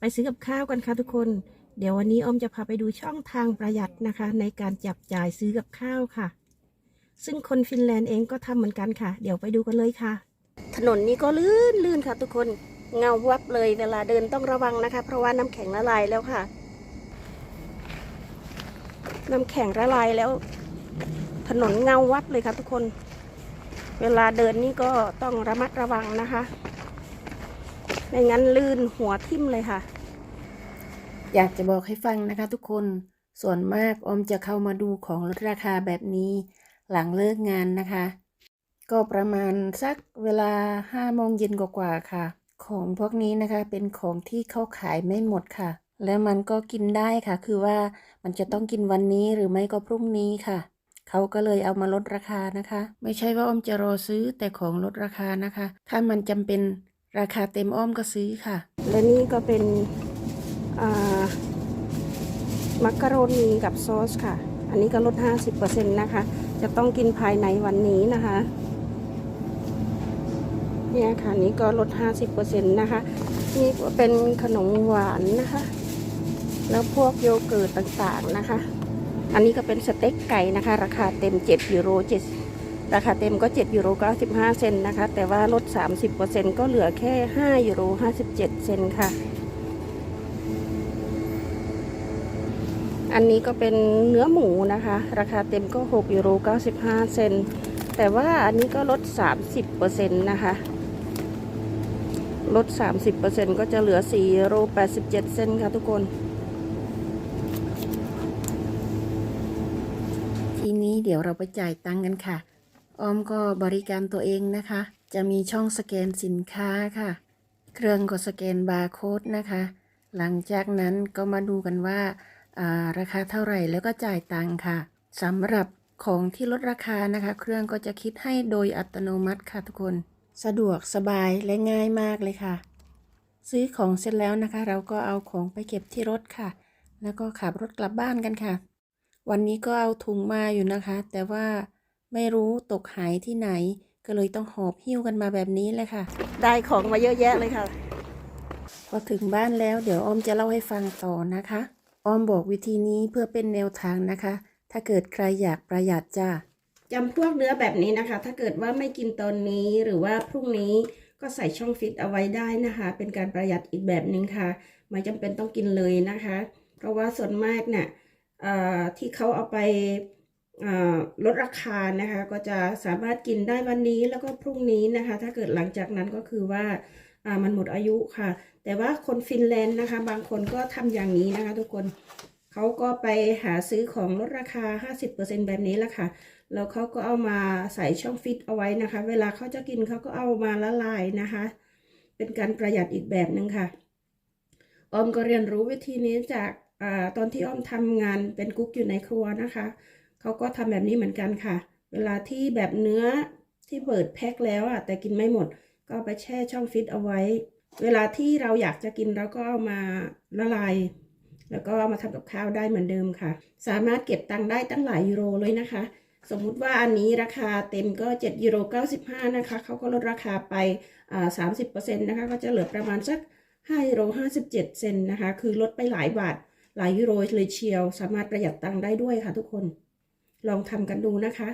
ไปซื้อกับข้าวกันค่ะทุกคน เดี๋ยววันนี้อมจะพาไปดูช่องทางประหยัดนะคะ ในการจับจ่ายซื้อกับข้าวค่ะ ซึ่งคนฟินแลนด์เองก็ทำเหมือนกันค่ะ เดี๋ยวไปดูกันเลยค่ะ ถนนนี้ก็ลื่นลื่นค่ะ ทุกคนเงาวับเลยเวลาเดินต้องระวังนะคะ เพราะว่าน้ำแข็งละลายแล้วค่ะ น้ำแข็งละลายแล้ว ถนนเงาวับเลยค่ะทุกคน เวลาเดินนี่ก็ต้องระมัดระวังนะคะ ไม่งั้นลื่นหัวทิ่มเลยค่ะ อยากจะบอกให้ฟังนะคะทุกคนส่วนมากออมจะเข้ามาดูของลดราคาแบบนี้หลังเลิกงานนะคะ ก็ประมาณสักเวลาห้าโมงเย็นกว่าๆค่ะ ของพวกนี้นะคะเป็นของที่เขาขายไม่หมดค่ะ และมันก็กินได้ค่ะ คือว่ามันจะต้องกินวันนี้หรือไม่ก็พรุ่งนี้ค่ะเขาก็เลยเอามาลดราคานะคะ ไม่ใช่ว่าอ้อมจะรอซื้อแต่ของลดราคานะคะ ถ้ามันจำเป็น ราคาเต็มอ้อมก็ซื้อค่ะ และนี่ก็เป็นอ่ามักกะโรนีกับซอสค่ะ อันนี้ก็ลด 50%นะคะ จะต้องกินภายในวันนี้นะคะ เนี่ยค่ะนี่ก็ลด 50%นะคะ นี่ก็เป็นขนมหวานนะคะ แล้วพวกโยเกิร์ตต่างๆนะคะ อันนี้ก็เป็นสเต็กไก่นะคะ ราคาเต็ม7ยูโร7 ราคาเต็มก็7ยูโร95 เซนนะคะ แต่ว่าลด 30%ก็เหลือแค่5ยูโร57 เซนค่ะ อันนี้ก็เป็นเนื้อหมูนะคะ ราคาเต็มก็6ยูโร95 เซนแต่ว่าอันนี้ก็ลด 30%นะคะ ลด 30%ก็จะเหลือ4ยูโร87 เซนค่ะทุกคนทีนี้เดี๋ยวเราไปจ่ายตังค์กันค่ะ ออมก็บริการตัวเองนะคะ จะมีช่องสแกนสินค้าค่ะ เครื่องก็สแกนบาร์โค้ดนะคะ หลังจากนั้นก็มาดูกันว่าาราคาเท่าไหร่แล้วก็จ่ายตังค่ะสำหรับของที่ลดราคานะคะ เครื่องก็จะคิดให้โดยอัตโนมัติค่ะทุกคน สะดวกสบายและง่ายมากเลยค่ะ ซื้อของเสร็จแล้วนะคะ เราก็เอาของไปเก็บที่รถค่ะ แล้วก็ขับรถกลับบ้านกันค่ะ วันนี้ก็เอาถุงมาอยู่นะคะ แต่ว่า ไม่รู้ตกหายที่ไหน ก็เลยต้องหอบหิ้วกันมาแบบนี้เลยค่ะ ได้ของมาเยอะแยะเลยค่ะ พอถึงบ้านแล้วเดี๋ยวอ้อมจะเล่าให้ฟังต่อนะคะ อ้อมบอกวิธีนี้เพื่อเป็นแนวทางนะคะ ถ้าเกิดใครอยากประหยัดจ้าจำพวกเนื้อแบบนี้นะคะ ถ้าเกิดว่าไม่กินตอนนี้หรือว่าพรุ่งนี้ก็ใส่ช่องฟิตเอาไว้ได้นะคะ เป็นการประหยัดอีกแบบหนึ่งค่ะ ไม่จำเป็นต้องกินเลยนะคะ เพราะว่าส่วนมากเนี่ยที่เขาเอาไป ลดราคานะคะก็จะสามารถกินได้วันนี้แล้วก็พรุ่งนี้นะคะ ถ้าเกิดหลังจากนั้นก็คือว่ามันหมดอายุค่ะ แต่ว่าคนฟินแลนด์นะคะ บางคนก็ทำอย่างนี้นะคะ ทุกคนเขาก็ไปหาซื้อของลดราคา 50%แบบนี้แหละค่ะ แล้วเขาก็เอามาใส่ช่องฟิตเอาไว้นะคะ เวลาเขาจะกินเขาก็เอามาละลายนะคะ เป็นการประหยัดอีกแบบหนึ่งค่ะ ออมก็เรียนรู้วิธีนี้จากอตอนที่ออมทำงานเป็นกุ๊กอยู่ในครัวนะคะ เขาก็ทำแบบนี้เหมือนกันค่ะ เวลาที่แบบเนื้อที่เปิดแพ็คแล้วอะแต่กินไม่หมด ก็ไปแช่ช่องฟิตเอาไว้ เวลาที่เราอยากจะกินเราก็เอามาละลายแล้วก็ามาทำกับข้าวได้เหมือนเดิมค่ะ สามารถเก็บตังค์ได้ตั้งหลายยูโรเลยนะคะ สมมุติว่าอันนี้ราคาเต็มก็7ยูโร95 นะคะ เขาก็ลดราคาไปอ่า30%นะคะ ก็จะเหลือประมาณสัก5ยูโร57 เซนนะคะ คือลดไปหลายบาท หลายยูโรเลยเชียว สามารถประหยัดตังค์ได้ด้วยค่ะทุกคน ลองทำกันดูนะคะ